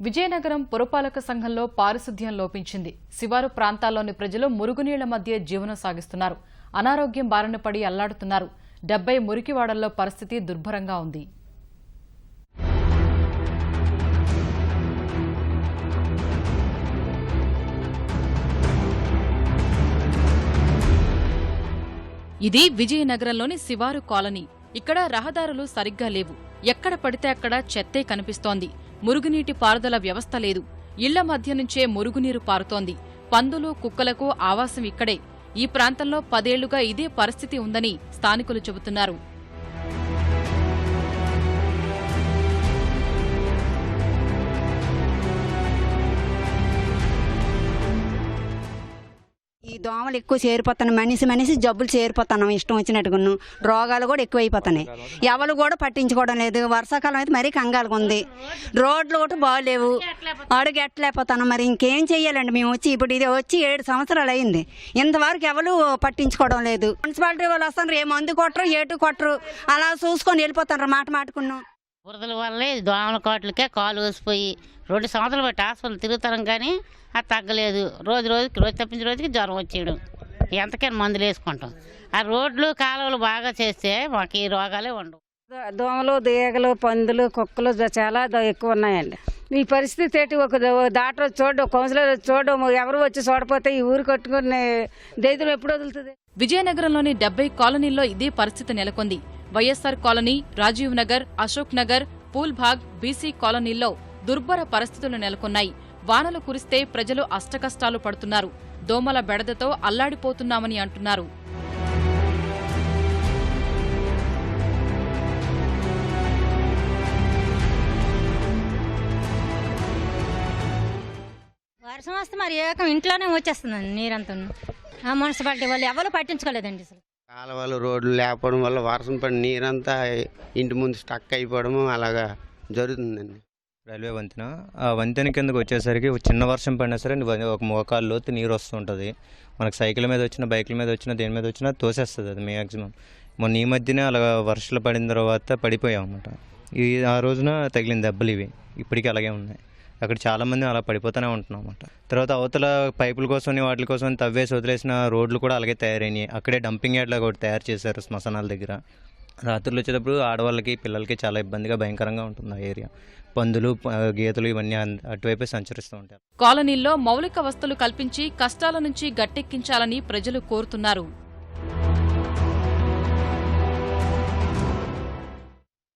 విజయనగరం పురపాలక సంఘంలో పారిశుద్ధ్యం లోపించింది. శివారు ప్రాంతాల్లోని ప్రజలు మురుగునీళ్ళ మధ్య జీవనం సాగిస్తున్నారు. అనారోగ్యం బారిన పడి అల్లాడుతున్నారు. డెబ్బై మురికివాడల్లో పరిస్థితి దుర్భరంగా ఉంది. ఇది విజయనగరంలోని శివారు కాలనీ. ఇక్కడ రహదారులు సరిగ్గా లేవు. ఎక్కడ పడితే అక్కడ చెత్తే కనిపిస్తోంది. మురుగునీటి పారుదల వ్యవస్థ లేదు. ఇళ్ళ మధ్య నుంచే మురుగునీరు పారుతోంది. పందులు కుక్కలకు ఆవాసం ఇక్కడే. ఈ ప్రాంతంలో పదేళ్ళుగా ఇదే పరిస్థితి ఉందని స్థానికులు చెబుతున్నారు. ఈ దోమలు ఎక్కువ చేరిపోతున్నాయి. మనిషి మనిషి జబ్బులు చేరిపోతున్నాం ఇష్టం వచ్చినట్టుగా రోగాలు కూడా ఎక్కువైపోతున్నాయి. ఎవరు కూడా పట్టించుకోవడం లేదు. వర్షాకాలం అయితే మరీ కంగాలుగా ఉంది. రోడ్లు కూడా బాగాలేవు అడుగు ఎట్టలేకపోతున్నాం. మరి ఇంకేం చెయ్యాలండి? మేము వచ్చి ఇప్పుడు ఇది వచ్చి ఏడు సంవత్సరాలు అయింది. ఇంతవరకు ఎవరు పట్టించుకోవడం లేదు. మున్సిపాలిటీ వాళ్ళు వస్తున్నారు. ఏ మందు కొట్టరు ఏటు కొట్టరు. అలా చూసుకొని వెళ్ళిపోతున్నారు. మాట మాటుకున్నాం. బురదల వల్లే దోమల కోట్లకే కాలు వేసిపోయి రెండు సంవత్సరాలు బట్టి హాస్పిటల్ తిరుగుతాం కానీ అది తగ్గలేదు. రోజు రోజుకి రోజు తప్పించిన రోజుకి జ్వరం వచ్చేయడం. ఎంతకైనా మందులు వేసుకుంటాం. ఆ రోడ్లు కాలువలు బాగా చేస్తే మాకు ఈ రోగాలే ఉండవు. దోమలు దేగలు పందులు కుక్కలు చాలా ఎక్కువ ఉన్నాయండి. ఈ పరిస్థితి ఏంటి? ఒక ద- డాక్టర్ వచ్చి చూడడం కౌన్సిలర్ వచ్చి చూడడం ఎవరు వచ్చి చూడపోతే ఈ ఊరు కట్టుకుని దైతులు ఎప్పుడు వదులుతుంది? విజయనగరంలోని డెబ్బై కాలనీల్లో ఇదే పరిస్థితి నెలకొంది. వైఎస్సార్ కాలనీ రాజీవ్ నగర్ అశోక్ నగర్ పూల్భాగ్ బీసీ కాలనీల్లో దుర్భర పరిస్థితులు నెలకొన్నాయి. వానలు కురిస్తే ప్రజలు అష్టకష్టాలు పడుతున్నారు. దోమల బెడదతో అల్లాడిపోతున్నామని అంటున్నారు. వర్షం వస్తే మరి ఏకం ఇంట్లోనే వచ్చేస్తుందండి నీరంతా ఆ మున్సిపాలిటీ వాళ్ళు ఎవరు పట్టించుకోలేదండి అసలు. కాలువలు రోడ్లు లేకపోవడం వల్ల వర్షం పడి నీరంతా ఇంటి ముందు స్టక్ అయిపోవడము అలాగా జరుగుతుందండి. రైల్వే వంతెన. ఆ వంతెన కిందకు వచ్చేసరికి చిన్న వర్షం పడినా సరే ఒక మోకాలు లోతు నీరు వస్తుంటుంది మనకు సైకిల్ మీద వచ్చిన బైకుల మీద వచ్చిన దేని మీద వచ్చినా తోసేస్తుంది అది మ్యాక్సిమం మొన్న ఈ మధ్యనే అలా వర్షాలు పడిన తర్వాత పడిపోయాం అనమాట ఈ ఆ రోజున తగిలిన దెబ్బలు ఇవి. ఇప్పటికీ అలాగే ఉన్నాయి. అక్కడ చాలామంది అలా పడిపోతూనే ఉంటున్నాం అనమాట తర్వాత అవతల పైపుల కోసం వాటి కోసం తవ్వేసి వదిలేసిన రోడ్లు కూడా అలాగే తయారైనాయి. అక్కడే డంపింగ్ యార్డ్ లాగా ఒకటి తయారు చేశారు శ్మశానాల దగ్గర. రాత్రులు వచ్చేటప్పుడు ఆడవాళ్ళకి పిల్లలకి చాలా ఇబ్బందిగా భయంకరంగా ఉంటుంది ఆ ఏరియా. పందులు గీతలు ఇవన్నీ అన్- అటువైపే సంచరిస్తూ ఉంటారు. కాలనీల్లో మౌలిక వస్తువులు కల్పించి కష్టాల నుంచి గట్టెక్కించాలని ప్రజలు కోరుతున్నారు.